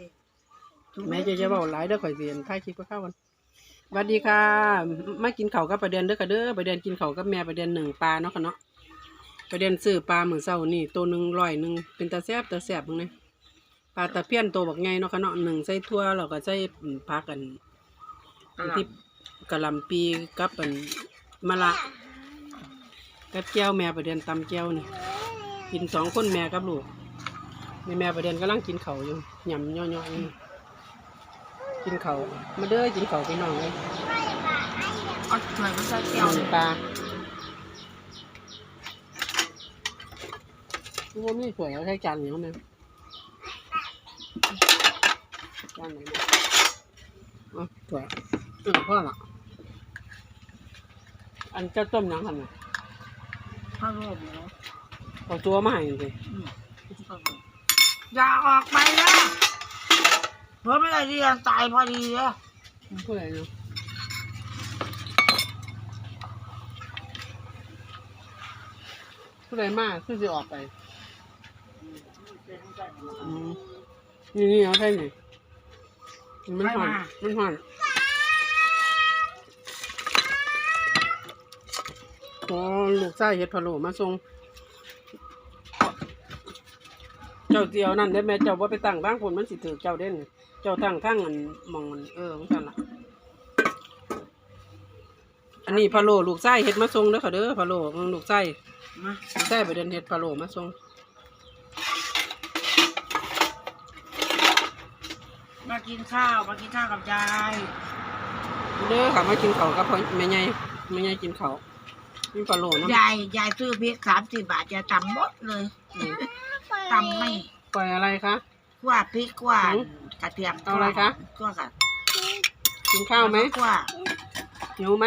ดิแม่จะจะเว้าหลายเด้อข่อยสิอันถ่ายคลิปกับข้ากันสวัสดีค่ะ มากินเข้ากับประเด็นเด้อค่ะเด้อประเด็นกินเข้ากับแม่ประเด็นหนึ่งปลาเนาะค่ะเนาะประเด็นซื้อปลาเหมื้อเช้านี่ตัวหนึ่งร้อยหนึ่งเป็นตาแซบตาแซบมึงนี่ปลาตะเพี้ยนตัวบักใหญ่เนาะค่ะเนาะหนึ่งใส่ถั่วแล้วก็ใส่อืมผักกันที่กะหล่ำปีกับอันมะละกับแก้วแม่ประเด็นตำแก้วนี่กินสองคนแม่กับลูก แม่แม่ประเด็นกำลังกินข้าวอยู่หยำย่อยๆอยู่กินข้าวมาเด้อกินข้าวพี่น้องเลยเอาถ้วยมาใส่แก้วหนึ่งปลาว่ามีสวยเอาใช้จานเหนียวไหมจานไหนเนี่ยเอ๋อสวยเออพ่อละอันเจ้าต้มยังทำไงข้าวโรบเนาะเอาตัวมาให้สิอืม อย่าออกไปนะเพราะไม่ได้เรียนตายพอดีเลยเพื่ออะไรเนาะผู้ใดมากคือจะออกไปอืมนี่นี่เอาใช่ไหมมันหอนมันหอนโอ้ลูกชายเฮ็ดพะโล้มาส่ง เจ้าเดียวนั่นได้แม่เจ้าว่าไปตั้งบ้างคนมันสิถือเจ้าเด่นเจ้าตั้งทั้งอันหมองมันเออของกันล่ะอันนี้พะโล้ลูกไส้เฮ็ดมาส่งเด้อค่ะเด้อพะโล้มึงลูกไส้มาลูกไส้ไปเดินเฮ็ดพะโล้มาส่งมากินข้าวมากินข้าวกับยายเด้อค่ะมากินข้าวกับพ่อแม่ใหญ่แม่ใหญ่กินข้าว มีพะโล้เนาะยายยายซื้อพริกสามสิบบาทยายตำหมดเลยอืมตำไม่ปล่อยอะไรคะ กว่าพริกกว่าหืมกระเทียมเอาอะไรคะ กว่ากันกินข้าวไหมกว่าหิวไหม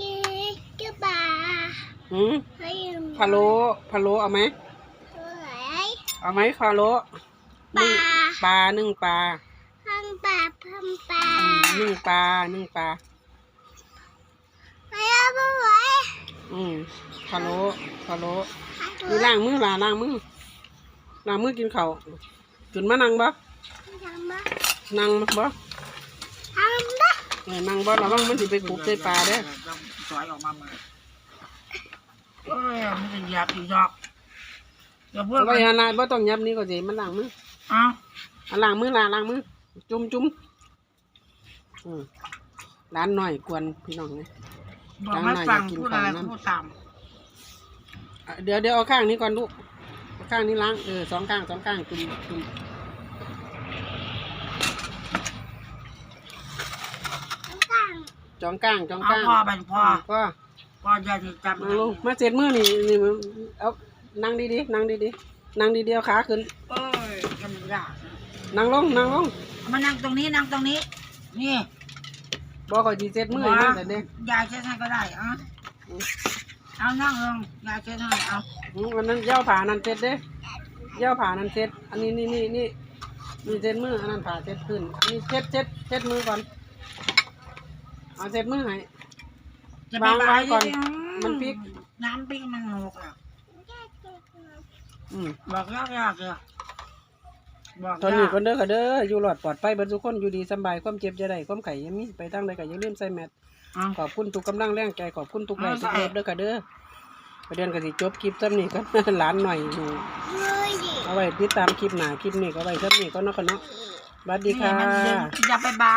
đi chứ bà หืม hay พะโล้พะโล้เอาไหม lại เอาไหมพะโล้นึ่งปลานึ่งปลา phân bà phân bà อืมนึ่งปลานึ่งปลา อืมพะโล้พะโล้ hai นี่ đứa ล้างมือล่ะล้างมือล้างมือกินข้าวจุนมานั่งบ่ thằng bác นั่งบ่ thằng đó เออนั่งบ่ระวังมันสิไปกุกใส่ปลาเด้อต้องสอยออกมาใหม่เอ้ยมันจะหยาบอีกดอกเดี๋ยวพวกเอาไว้หั่นล่ะบ่ต้องยับนี่ก็สิมันล้างมือเอ้าอะล้างมือล่ะล้างมือจุ่มจุ่มอืมร้านหน่อยกวนพี่น้องนี่ บอกไม่ฟังกินพูดอะไรของน้ำพูดตามอะเดี๋ยวเดี๋ยวเอาข้างนี้ก่อนลูกเอาข้างนี้ล้างเออสองข้างสองข้างจุ่มจุ่ม thằng จองก้างจองเอาก้างพ่อบันพ่อพ่อพ่อยายจะจับนั่งลงมาเจ็ดมือนี่นี่มันเอานั่งดีๆนั่งดีๆนั่งดีๆเอาขาขึ้นเอ้ยทำยากนั่งลงนั่งลงเอามานั่งตรงนี้นั่งตรงนี้ นี่ บอกก่อนจีเจ็ดมือให้มันแต่เด็กยายเช็ดให้ก็ได้เอะเอานั่งลงยายเช็ดให้เอาอืมวันนั้นย่าผ่านันเซ็ตเด้ย่าผ่านันเซ็ตอันนี้นี่นี่นี่มีเซ็ตมืออันนั้นผ่าเซ็ตขึ้นอันนี้เซ็ตเซ็ตเซ็ตมือก่อนเอาเซ็ตมือให้จะไปวางไว้ก่อนดิมันพริกน้ำพริกมันหกอะอืมบอกยากยากเลย บอกตอนนี้ยากคนเด้อค่ะเด้ออยู่หลอดปลอดภัยเบรรทุกคนอยู่ดีสำบายความเจ็บจะได้ความไข่อยังมีไปตั้งใดก็อย่าลืมใส่แมสเอาขอบคุณทุกกำลังแรงใจขอบคุณทุกไลค์เอาทุกใส่เลิฟเด้อค่ะเด้อประเด็นก็สิจบคลิปซ้ำนี้ก็ หลานหน่อยอยู่ người gì เอาไว้ติดตามคลิปหน้าคลิปนี้ก็ไว้ซ้ำนี้ก็เนาะค่ะเนาะสวัสดีค่ะนี่มันดึงอย่าไปบา